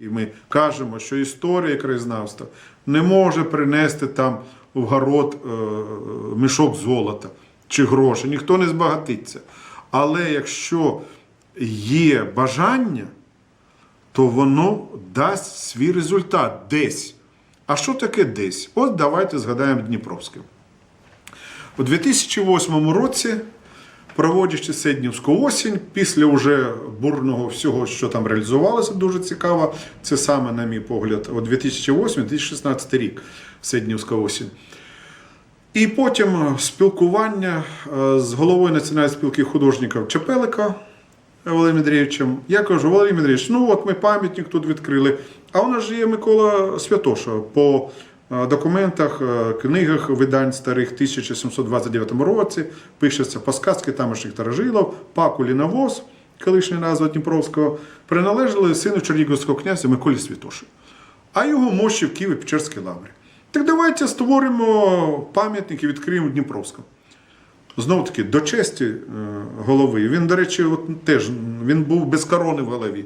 І ми кажемо, що історія краєзнавства не може принести там в город е, мішок золота чи гроші. Ніхто не збагатиться. Але якщо є бажання, то воно дасть свій результат десь. А що таке десь? От давайте згадаємо Дніпровське. У 2008 році, проводячи Седнівську осінь, після уже бурного всього, що там реалізувалося, дуже цікаво, це саме, на мій погляд, 2008-2016 рік Седнівська осінь. І потім спілкування е, з головою Національної спілки художників Чепелика Валерієм Андрійовичем. Я кажу, Валерій Андрійович, ну от ми пам'ятник тут відкрили. А у нас же є Микола Святоша по документах, е, книгах видань старих 1729 році. Пишеться по сказки тамошніх таражилов, паку Лінавоз, колишня назва Дніпровського, приналежали сину Чернігівського князя Миколі Святоші. А його мощі в Києві Печерській лаврі. Так давайте створимо пам'ятник і відкриємо Дніпровському. Знову таки, до честі е, голови. Він, до речі, от, теж він був без корони в голові.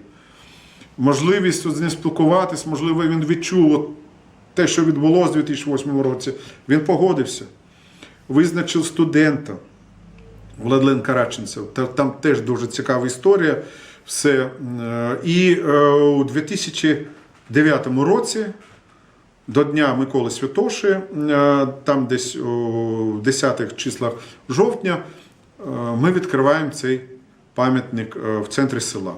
Можливість от з ним спілкуватись, можливо, він відчув от те, що відбулося у 2008 році. Він погодився. Визначив студента Владлен Караченцев. Там теж дуже цікава історія. Все. Е, І е, у 2009 році до Дня Миколи Святоші, е, там десь у 10-х числах жовтня, ми відкриваємо цей пам'ятник в центрі села.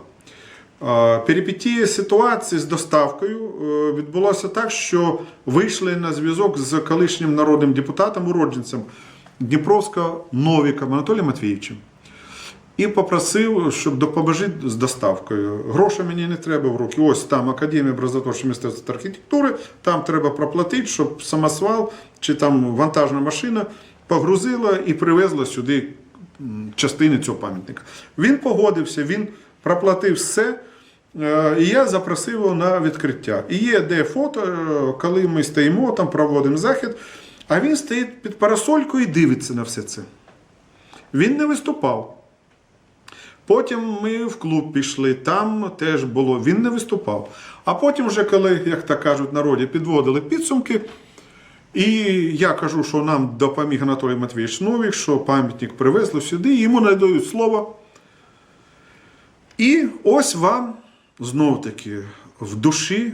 Е, ситуації з доставкою е, відбулося так, що вийшли на зв'язок з колишнім народним депутатом, уродженцем Дніпровська Новіком Анатолієм Матвійовичем. І попросив, щоб допоможи з доставкою. Грошей мені не треба в руки. Ось там Академія образотворчого мистецтва та архітектури, там треба проплатити, щоб самосвал чи там вантажна машина погрузила і привезла сюди частини цього пам'ятника. Він погодився, він проплатив все. Е, І я запросив його на відкриття. І є де фото, е, коли ми стоїмо, там проводимо захід, а він стоїть під парасолькою і дивиться на все це. Він не виступав. Потім ми в клуб пішли, там теж було, він не виступав. А потім, вже коли, як так кажуть народі, підводили підсумки, і я кажу, що нам допоміг Анатолій Матвійович Новік, що пам'ятник привезли сюди, і йому надають слово. І ось вам знов таки в душі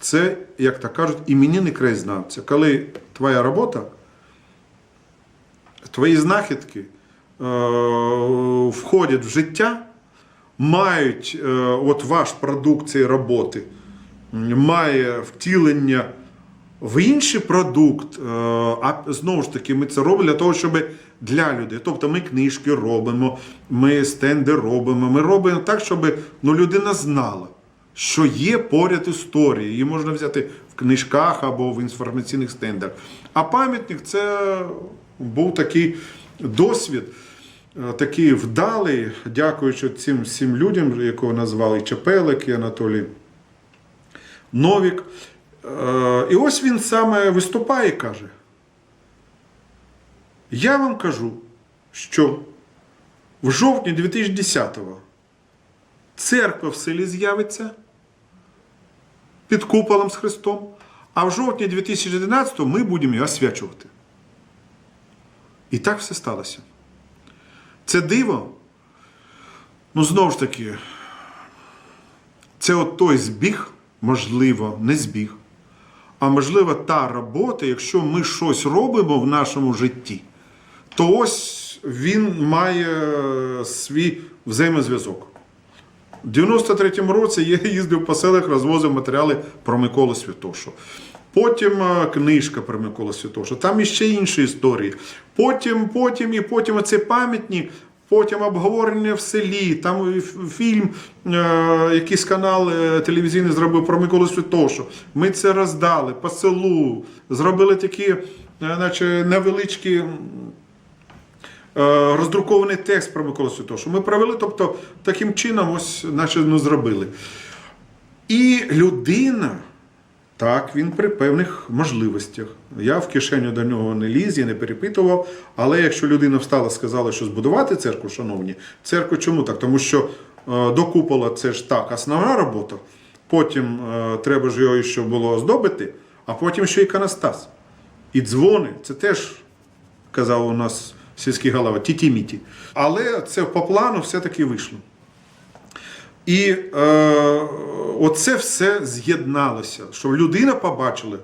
це, як так кажуть, іменинний краєзнавця. Коли твоя робота, твої знахідки е, входять в життя, мають е, от ваш продукт цієї роботи, має втілення в інший продукт, е, а знову ж таки, ми це робимо для того, щоб для людей. Тобто ми книжки робимо, ми стенди робимо, ми робимо так, щоб ну, людина знала, що є поряд історії. Її можна взяти в книжках або в інформаційних стендах. А пам'ятник це був такий досвід. е, Такий вдалий, дякуючи цим всім людям, якого назвали Чепелик, і Анатолій Новік. Е, І ось він саме виступає і каже: Я вам кажу, що в жовтні 2010-го церква в селі з'явиться під куполом з Христом, а в жовтні 2011-го ми будемо її освячувати. І так все сталося. Це диво. Ну, знову ж таки, це от той збіг, можливо, не збіг. А можливо, та робота, якщо ми щось робимо в нашому житті, то ось він має свій взаємозв'язок. У 93-му році я їздив по селах, розвозив матеріали про Миколу Святошу. Потім е, книжка про Миколу Святошу. Там іще інші історії. Потім, потім і потім оце пам'ятні, потім обговорення в селі, там фільм, е, якийсь канал е, телевізійний зробив про Миколу Святошу. Ми це роздали по селу, зробили такі, е, наче невеличкі. роздрукований текст про Миколу Святошу. Ми провели, тобто таким чином, ось наче ну, зробили. І людина, так, він при певних можливостях. Я в кишеню до нього не ліз, я не перепитував. Але якщо людина встала, сказала, що збудувати церкву, шановні, церкву чому так? Тому що е, до купола це ж так, основна робота. потім е, треба ж його ще було оздобити, а потім ще іконостас. І дзвони, це теж казав у нас сільський голова, тіті-міті. Але це по плану все-таки вийшло. І е, оце все з'єдналося, щоб людина побачила,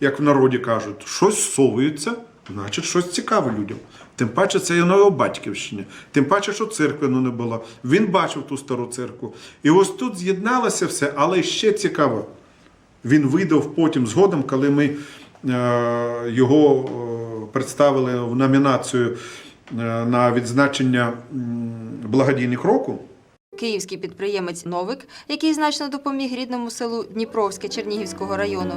як в народі кажуть, щось совується, значить щось цікаве людям. Тим паче це на його батьківщині, тим паче, що церкви не було. Він бачив ту стару церкву. І ось тут з'єдналося все, але ще цікаво. Він видав потім згодом, коли ми е, його е, представили в номінацію е, на відзначення благодійних року. Київський підприємець Новик, який значно допоміг рідному селу Дніпровське Чернігівського району.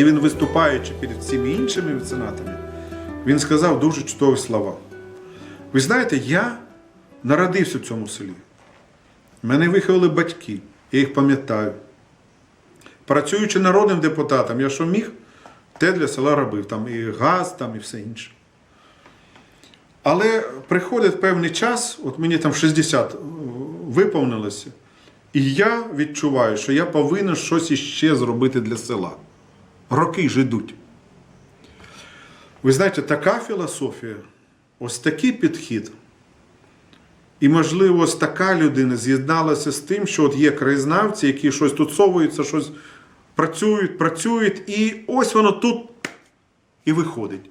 І він, виступаючи перед всіма іншими меценатами, він сказав дуже чудові слова. Ви знаєте, я народився в цьому селі. Мене виховали батьки, я їх пам'ятаю. Працюючи народним депутатом, я що міг, те для села робив, там і газ, там і все інше. Але приходить певний час, от мені там 60 виповнилося, і я відчуваю, що я повинен щось іще зробити для села. Роки ж ідуть. Ви знаєте, така філософія, ось такий підхід. І, можливо, ось така людина з'єдналася з тим, що от є краєзнавці, які щось тут совуються, щось працюють, працюють, і ось воно тут і виходить.